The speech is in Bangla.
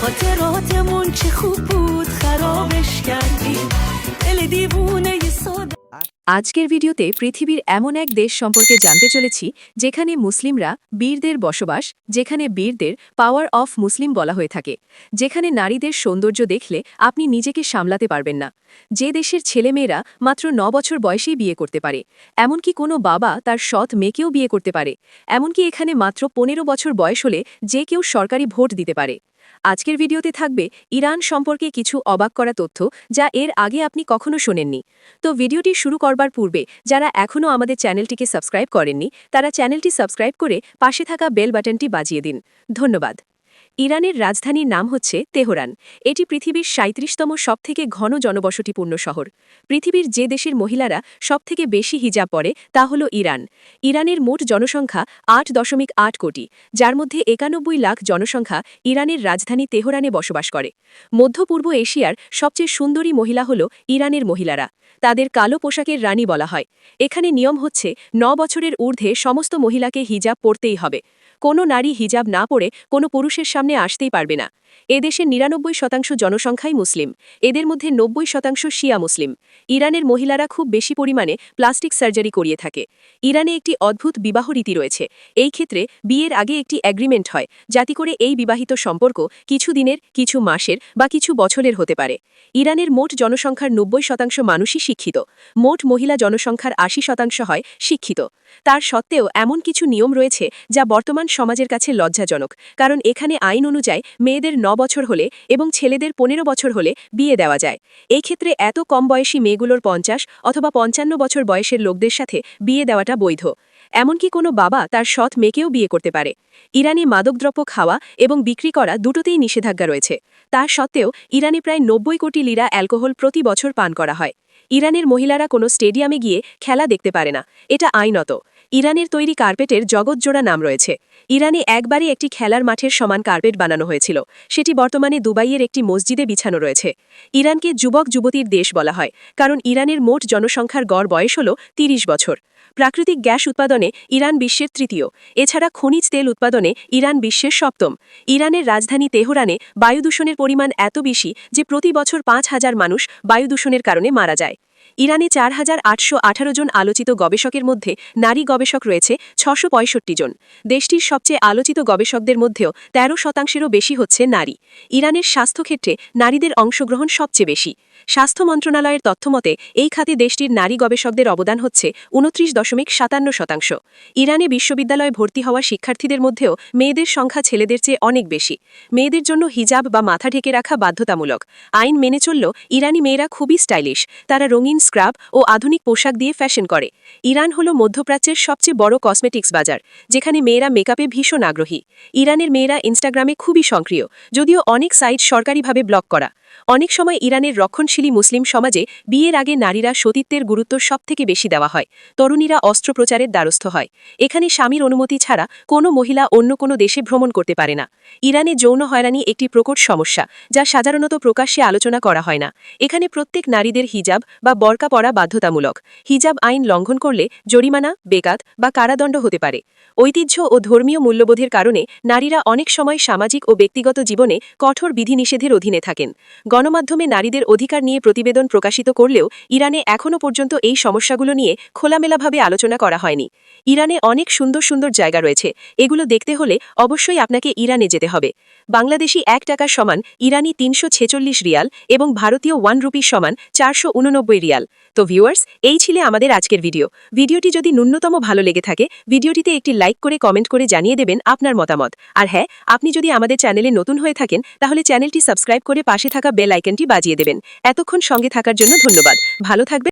خاطراتمون چه خوب بود خرابش کردیم دل دیوونه صدا আজকের ভিডিওতে পৃথিবীর এমন এক দেশ সম্পর্কে জানতে চলেছি যেখানে মুসলিমরা বীরদের বসবাস যেখানে বীরদের পাওয়ার অফ মুসলিম বলা হয়ে থাকে যেখানে নারীদের সৌন্দর্য দেখলে আপনি নিজেকে সামলাতে পারবেন না যে দেশের ছেলেমেয়েরা মাত্র ন বছর বয়সেই বিয়ে করতে পারে এমনকি কোনো বাবা তার সৎ মেয়েকেও বিয়ে করতে পারে এমনকি এখানে মাত্র পনেরো বছর বয়স হলে যে কেউ সরকারি ভোট দিতে পারে আজকের ভিডিওতে থাকবে ইরান সম্পর্কে কিছু অবাক করা তথ্য যা এর আগে আপনি কখনো শোনেননি। তো ভিডিওটি শুরু করবার পূর্বে যারা এখনও আমাদের চ্যানেলটিকে সাবস্ক্রাইব করেননি, তারা চ্যানেলটি সাবস্ক্রাইব করে পাশে থাকা বেল বাটনটি বাজিয়ে দিন। ধন্যবাদ। ইরানের রাজধানীর নাম হচ্ছে তেহরান। এটি পৃথিবীর সাঁত্রিশতম সবথেকে ঘন জনবসতিপূর্ণ শহর। পৃথিবীর যে দেশের মহিলারা সবথেকে বেশি হিজাব পরে, তা হল ইরান। ইরানের মোট জনসংখ্যা আট দশমিক আট কোটি, যার মধ্যে একানব্বই লাখ জনসংখ্যা ইরানের রাজধানী তেহরানে বসবাস করে। মধ্যপূর্ব এশিয়ার সবচেয়ে সুন্দরী মহিলা হল ইরানের মহিলারা। তাদের কালো পোশাকের রানী বলা হয়। এখানে নিয়ম হচ্ছে, ন বছরের ঊর্ধ্বে সমস্ত মহিলাকে হিজাব পরতেই হবে। কোনো নারী হিজাব না পরে কোনো পুরুষের সামনে আসতেই পারবে না। এদেশের নিরানব্বই শতাংশ জনসংখ্যাই মুসলিম। এদের মধ্যে নব্বই শতাংশ শিয়া মুসলিম। ইরানের মহিলারা খুব বেশি পরিমাণে প্লাস্টিক সার্জারি করিয়ে থাকে। ইরানে একটি অদ্ভুত বিবাহ রীতি রয়েছে। এই ক্ষেত্রে বিয়ের আগে একটি অ্যাগ্রিমেন্ট হয়, যাতে করে এই বিবাহিত সম্পর্ক কিছু দিনের, কিছু মাসের বা কিছু বছরের হতে পারে। ইরানের মোট জনসংখ্যার নব্বই শতাংশ মানুষই শিক্ষিত। মোট মহিলা জনসংখ্যার আশি শতাংশ হয় শিক্ষিত। তার সত্ত্বেও এমন কিছু নিয়ম রয়েছে, যা বর্তমান সমাজের কাছে লজ্জাজনক, কারণ এখানে আইন অনুযায়ী মেয়েদের ন বছর হলে এবং ছেলেদের পনেরো বছর হলে বিয়ে দেওয়া যায়। এই ক্ষেত্রে এত কম বয়সী মেয়েগুলোর পঞ্চাশ অথবা পঞ্চান্ন বছর বয়সের লোকদের সাথে বিয়ে দেওয়াটা বৈধ। এমনকি কোনো বাবা তার সৎ মেয়েকেও বিয়ে করতে পারে। ইরানি মাদকদ্রব্য খাওয়া এবং বিক্রি করা দুটোতেই নিষেধাজ্ঞা রয়েছে। তা সত্ত্বেও ইরানে প্রায় নব্বই কোটি লিরা অ্যালকোহল প্রতি বছর পান করা হয়। ইরানের মহিলারা কোনো স্টেডিয়ামে গিয়ে খেলা দেখতে পারে না। এটা আইনত। ইরানের তৈরি কার্পেটের জগৎজোড়া নাম রয়েছে। ইরানে একবারই একটি খেলার মাঠের সমান কার্পেট বানানো হয়েছিল। সেটি বর্তমানে দুবাইয়ের একটি মসজিদে বিছানো রয়েছে। ইরানকে যুবক যুবতীর দেশ বলা হয়, কারণ ইরানের মোট জনসংখ্যার গড় বয়স হল ৩০ বছর। প্রাকৃতিক গ্যাস উৎপাদনে ইরান বিশ্বের তৃতীয়। এছাড়া খনিজ তেল উৎপাদনে ইরান বিশ্বের সপ্তম। ইরানের রাজধানী তেহরানে বায়ুদূষণের পরিমাণ এত বেশি যে প্রতি বছর পাঁচ হাজার মানুষ বায়ুদূষণের কারণে মারা যায়। ইরানে চার হাজার আটশো আঠারো জন আলোচিত গবেষকের মধ্যে নারী গবেষক রয়েছে ছশো পঁয়ষট্টি জন। দেশটির সবচেয়ে আলোচিত গবেষকদের মধ্যেও তেরো শতাংশেরও বেশি হচ্ছে নারী। ইরানের স্বাস্থ্যক্ষেত্রে নারীদের অংশগ্রহণ সবচেয়ে বেশি। স্বাস্থ্য মন্ত্রণালয়ের তথ্যমতে এই খাতে দেশটির নারী গবেষকদের অবদান হচ্ছে উনত্রিশ দশমিক সাতান্ন শতাংশ। ইরানে বিশ্ববিদ্যালয়ে ভর্তি হওয়া শিক্ষার্থীদের মধ্যেও মেয়েদের সংখ্যা ছেলেদের চেয়ে অনেক বেশি। মেয়েদের জন্য হিজাব বা মাথা ঢেকে রাখা বাধ্যতামূলক। আইন মেনে চলল ইরানি মেয়েরা খুবই স্টাইলিশ। তারা রঙিন স্ক্রাব ও আধুনিক পোশাক দিয়ে ফ্যাশন করে। ইরান হল মধ্যপ্রাচ্যের সবচেয়ে বড় কসমেটিক্স বাজার, যেখানে মেয়েরা মেকআপে ভীষণ আগ্রহী। ইরানের মেয়েরা ইনস্টাগ্রামে খুবই সক্রিয়, যদিও অনেক সাইট সরকারিভাবে ব্লক করা। অনেক সময় ইরানের রক্ষণশীলী মুসলিম সমাজে বিয়ের আগে নারীরা সতীত্বের গুরুত্ব সবথেকে বেশি দেওয়া হয়, তরুণীরা অস্ত্রপ্রচারের দ্বারস্থ হয়। এখানে স্বামীর অনুমতি ছাড়া কোনো মহিলা অন্য কোনো দেশে ভ্রমণ করতে পারে না। ইরানে যৌন হয়রানি একটি প্রকট সমস্যা, যা সাধারণত প্রকাশ্যে আলোচনা করা হয় না। এখানে প্রত্যেক নারীদের হিজাব বা বরকা পরা বাধ্যতামূলক। হিজাব আইন লঙ্ঘন করলে জরিমানা, বেকাত বা কারাদণ্ড হতে পারে। ঐতিহ্য ও ধর্মীয় মূল্যবোধের কারণে নারীরা অনেক সময় সামাজিক ও ব্যক্তিগত জীবনে কঠোর বিধিনিষেধের অধীনে থাকেন। গণমাধ্যমে নারীদের অধিকার নিয়ে প্রতিবেদন প্রকাশিত করলেও ইরানে এখনও পর্যন্ত এই সমস্যাগুলো নিয়ে খোলামেলাভাবে আলোচনা করা হয়নি। ইরানে অনেক সুন্দর সুন্দর জায়গা রয়েছে। এগুলো দেখতে হলে অবশ্যই আপনাকে ইরানে যেতে হবে। বাংলাদেশি এক টাকার সমান ইরানি তিনশো ছেচল্লিশ রিয়াল এবং ভারতীয় ওয়ান রুপির সমান চারশো উননব্বই রিয়াল। তো ভিউয়ার্স, এই ছিল আমাদের আজকের ভিডিও। ভিডিওটি যদি ন্যূনতম ভালো লেগে থাকে, ভিডিওটিতে একটি লাইক করে কমেন্ট করে জানিয়ে দেবেন আপনার মতামত। আর হ্যাঁ আপনি যদি আমাদের চ্যানেলে নতুন হয়ে থাকেন, তাহলে চ্যানেলটি সাবস্ক্রাইব করে পাশে থাকা বেল আইকনটি বাজিয়ে দেবেন। এতক্ষণ সঙ্গে থাকার জন্য ধন্যবাদ। ভালো থাকবেন।